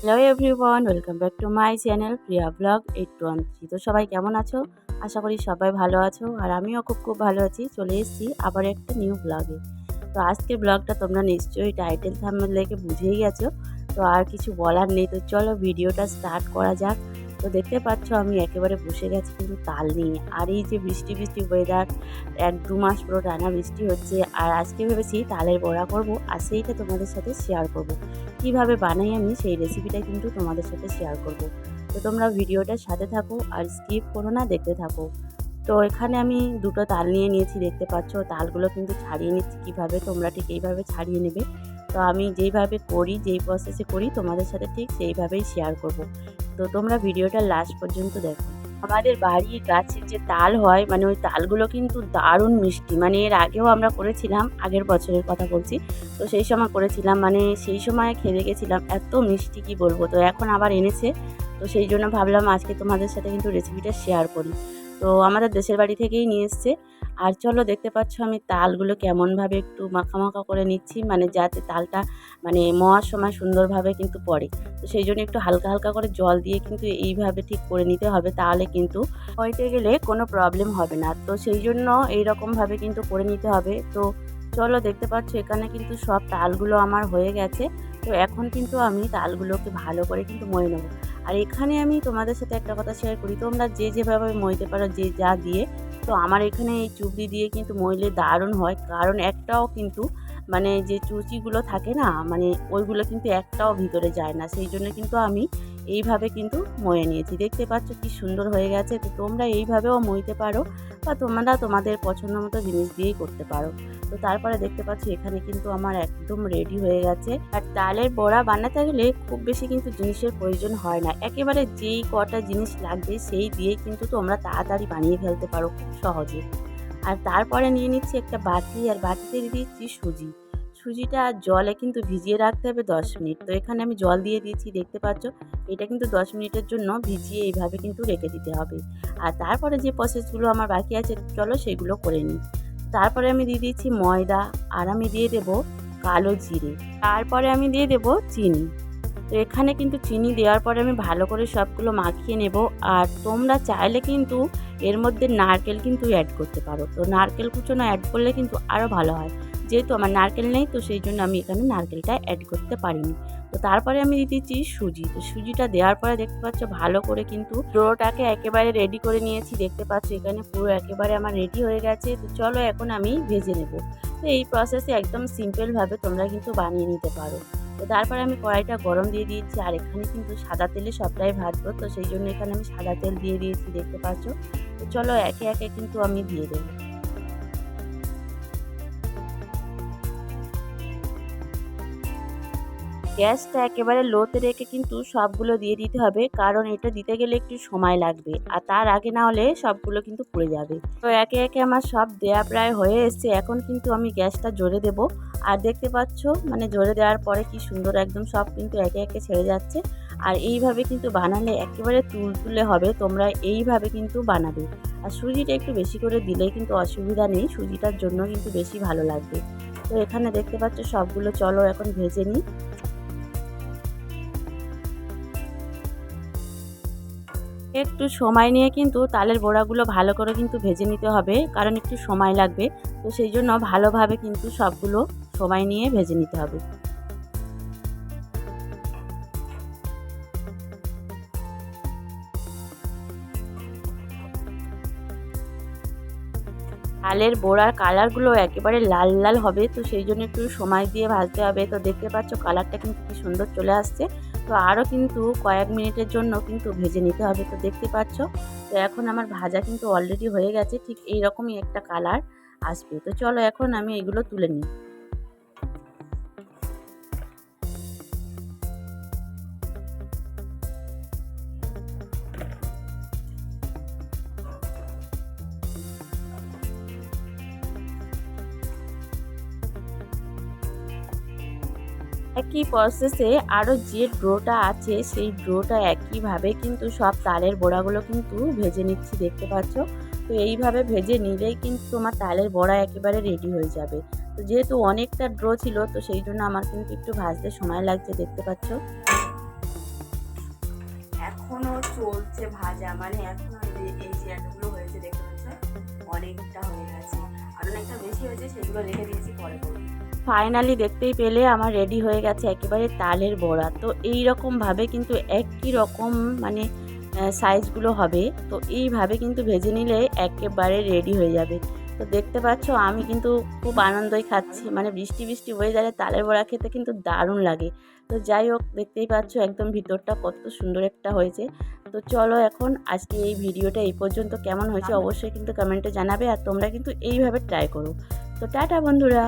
Hello everyone welcome back to my channel Priya blog eight one three তো সবাই কেমন আছো? আশা করি সবাই ভালো আছো, আর আমিও খুব খুব ভালো আছি। চলে এসেছি আবার একটা নিউ ব্লগে তো আজকে ব্লগটা তোমরা নিশ্চয়ই টাইটেল থাম্বনেল দেখে বুঝেই গেছো। তো আর কিছু বলার নেই, তো চলো ভিডিওটা স্টার্ট করা যাক। তো দেখতে পাচ্ছ আমি একেবারে বসে গেছি কিন্তু তাল নিয়ে আর এই যে বৃষ্টি বৃষ্টি ওয়েদার এক দু মাস পুরো টানা বৃষ্টি হচ্ছে। আর আজকে ভেবেছি তালের বড়া করব আর সেইটা তোমাদের সাথে শেয়ার করব। কীভাবে বানাই আমি সেই রেসিপিটা কিন্তু তোমাদের সাথে শেয়ার করব। তো তোমরা ভিডিওটার সাথে থাকো আর স্কিপ করো না, দেখতে থাকো। তো এখানে আমি দুটো তাল নিয়ে নিয়েছি, দেখতে পাচ্ছ। তালগুলো কিন্তু ছাড়িয়ে নিচ্ছি কীভাবে, তোমরা ঠিক এইভাবে ছাড়িয়ে নেবে। তো আমি যেইভাবে করি, যেই প্রসেসে করি, তোমাদের সাথে ঠিক সেইভাবেই শেয়ার করব। তো তোমরা ভিডিওটা লাস্ট পর্যন্ত দেখো। আমাদের বাড়ির গাছের যে তাল হয় মানে ওই তালগুলো কিন্তু দারুণ মিষ্টি। মানে এর আগেও আমরা করেছিলাম, আগের বছরের কথা বলছি। তো সেই সময় করেছিলাম মানে সেই সময় খেলে গেছিলাম, এত মিষ্টি কি বলব? তো এখন আবার এনেছে। তো সেই জন্য ভাবলাম আজকে তোমাদের সাথে কিন্তু রেসিপিটা শেয়ার করি। তো আমাদের দেশের বাড়ি থেকেই নিয়ে এসছে। আর চলো দেখতে পাচ্ছ আমি তালগুলো কেমনভাবে একটু মাখা করে নিচ্ছি মানে যাতে তালটা মানে মোয়ার সময় সুন্দরভাবে কিন্তু পড়ে। তো সেই জন্য একটু হালকা হালকা করে জল দিয়ে কিন্তু এইভাবে ঠিক করে নিতে হবে, তাহলে কিন্তু হইতে গেলে কোনো প্রবলেম হবে না। তো সেই জন্য এইরকমভাবে কিন্তু করে নিতে হবে। তো চলো দেখতে পাচ্ছ এখানে কিন্তু সব তালগুলো আমার হয়ে গেছে। তো এখন কিন্তু আমি তালগুলোকে ভালো করে কিন্তু ময়ে নেব। আর এখানে আমি তোমাদের সাথে একটা কথা শেয়ার করি, তোমরা যে যেভাবে মইতে পারো, যে যা দিয়ে তো আমার এখানে এই চুবড়ি দিয়ে কিন্তু মইলে দারুণ হয়। কারণ একটাও কিন্তু মানে যে চুচিগুলো থাকে না মানে ওইগুলো কিন্তু একটাও ভিতরে যায় না। সেই জন্য কিন্তু আমি এইভাবে কিন্তু ময়ে নিয়েছি। দেখতে পাচ্ছ কি সুন্দর হয়ে গেছে। তো তোমরা এইভাবেও মইতে পারো বা তোমরা তোমাদের পছন্দ মতো জিনিস দিয়েই করতে পারো। তো তারপরে দেখতে পাচ্ছি এখানে কিন্তু আমার একদম রেডি হয়ে গেছে। আর ডালের বড়া বানাতে গেলে খুব বেশি কিন্তু জিনিসের প্রয়োজন হয় না। একেবারে যেই কটা জিনিস লাগবে সেই দিয়ে কিন্তু তোমরা তাড়াতাড়ি বানিয়ে ফেলতে পারো খুব সহজে। আর তারপরে নিয়ে নিচ্ছি একটা বাটি, আর বাটিতে দিচ্ছি সুজি। সুজিটা জলে কিন্তু ভিজিয়ে রাখতে হবে দশ মিনিট। তো এখানে আমি জল দিয়ে দিয়েছি, দেখতে পাচ্ছ? এটা কিন্তু দশ মিনিটের জন্য ভিজিয়ে এইভাবে কিন্তু রেখে দিতে হবে। আর তারপরে যে প্রসেসগুলো আমার বাকি আছে, চলো সেগুলো করে নিই। তারপরে আমি দিয়ে দিচ্ছি ময়দা আর আমি দিয়ে দেব কালো জিরে। তারপরে আমি দিয়ে দেব চিনি। তো এখানে কিন্তু চিনি দেওয়ার পরে আমি ভালো করে সবগুলো মাখিয়ে নেব। আর তোমরা চাইলে কিন্তু এর মধ্যে নারকেল কিন্তু অ্যাড করতে পারো। তো নারকেল কুচোনো অ্যাড করলে কিন্তু আরও ভালো হয়। যেহেতু আমার নারকেল নেই, তো সেই জন্য আমি এখানে নারকেলটা অ্যাড করতে পারিনি। তো তারপরে আমি দিয়ে দিচ্ছি সুজি। তো সুজিটা দেওয়ার পরে দেখতে পাচ্ছ ভালো করে কিন্তু ডোটাকে একেবারে রেডি করে নিয়েছি। দেখতে পাচ্ছ এখানে পুরো একেবারে আমার রেডি হয়ে গেছে। তো চলো এখন আমি ভেজে নেব। তো এই প্রসেসে একদম সিম্পলভাবে তোমরা কিন্তু বানিয়ে নিতে পারো। তো তারপরে আমি কড়াইটা গরম দিয়ে দিয়েছি। আর এখানে কিন্তু সাদা তেলে সবটাই ভাজবো। তো সেই জন্য এখানে আমি সাদা তেল দিয়ে দিয়েছি। দেখতে পাচ্ছ? তো চলো একে একে কিন্তু আমি দিয়ে দেবো। গ্যাসটা একেবারে লোতে রেখে কিন্তু সবগুলো দিয়ে দিতে হবে, কারণ এটা দিতে গেলে একটু সময় লাগবে। আর তার আগে না হলে সবগুলো কিন্তু পুড়ে যাবে। তো একে একে আমার সব দেয়া প্রায় হয়ে এসছে। এখন কিন্তু আমি গ্যাসটা জোরে দেব। আর দেখতে পাচ্ছ মানে জোরে দেওয়ার পরে কি সুন্দর একদম সব কিন্তু একে একে ছেড়ে যাচ্ছে। আর এইভাবে কিন্তু বানালে একেবারে তুলতুলে হবে, তোমরা এইভাবে কিন্তু বানাবে। আর সুজিটা একটু বেশি করে দিলে কিন্তু অসুবিধা নেই, সুজিটার জন্য কিন্তু বেশি ভালো লাগবে। তো এখানে দেখতে পাচ্ছ সবগুলো, চলো এখন ভেজে নিই। একটু সময় নিয়ে কিন্তু তালের বড়াগুলো ভালো করে কিন্তু ভেজে নিতে হবে, কারণ একটু সময় লাগবে। তো সেই জন্য ভালোভাবে কিন্তু সবগুলো সময় নিয়ে ভেজে নিতে হবে। তালের বড়ার কালারগুলো একেবারে লাল লাল হবে, তো সেই জন্য একটু সময় দিয়ে ভাজতে হবে। তো দেখতে পাচ্ছ কালারটা কিন্তু কি সুন্দর চলে আসছে। তো আরও কিন্তু কয়েক মিনিটের জন্য কিন্তু ভেজে নিতে হবে, তো দেখতে পাচ্ছ? তো এখন আমার ভাজা কিন্তু অলরেডি হয়ে গেছে, ঠিক এইরকমই একটা কালার আসবে। তো চলো এখন আমি এগুলো তুলে নিই। একই প্রসেসে আরও যে ড্রোটা আছে, সেই ড্রোটা একইভাবে কিন্তু সব তালের বড়াগুলো কিন্তু ভেজে নিচ্ছি, দেখতে পাচ্ছ? তো এইভাবে ভেজে নিলেই কিন্তু তোমার তালের বড়া একেবারে রেডি হয়ে যাবে। তো যেহেতু অনেকটা ড্রো ছিল, তো সেই জন্য আমার কিন্তু একটু ভাজতে সময় লাগছে, দেখতে পাচ্ছ? এখনও চলছে ভাজা মানে এখনও এই যে হয়েছে, দেখতে পাচ্ছ? অনেকটা হয়ে গেছে। আর অনেকটা বেশি হয়েছে, সেগুলো রেখে দিয়েছি, পরে করব। ফাইনালি দেখতেই পেলে আমার রেডি হয়ে গেছে একেবারে তালের বড়া। তো এই রকমভাবে কিন্তু একই রকম মানে সাইজগুলো হবে। তো এইভাবে কিন্তু ভেজে নিলে একেবারে রেডি হয়ে যাবে। তো দেখতে পাচ্ছ, আমি কিন্তু খুব আনন্দই খাচ্ছি। মানে বৃষ্টি বৃষ্টি হয়ে ওয়েদারে তালের বড়া খেতে কিন্তু দারুণ লাগে। তো যাই হোক, দেখতেই পাচ্ছ একদম ভিতরটা কত সুন্দর একটা হয়েছে। তো চলো এখন আজকে এই ভিডিওটা এই পর্যন্ত কেমন হয়েছে অবশ্যই কিন্তু কমেন্টে জানাবে। আর তোমরা কিন্তু এইভাবে ট্রাই করো। তো টাটা বন্ধুরা!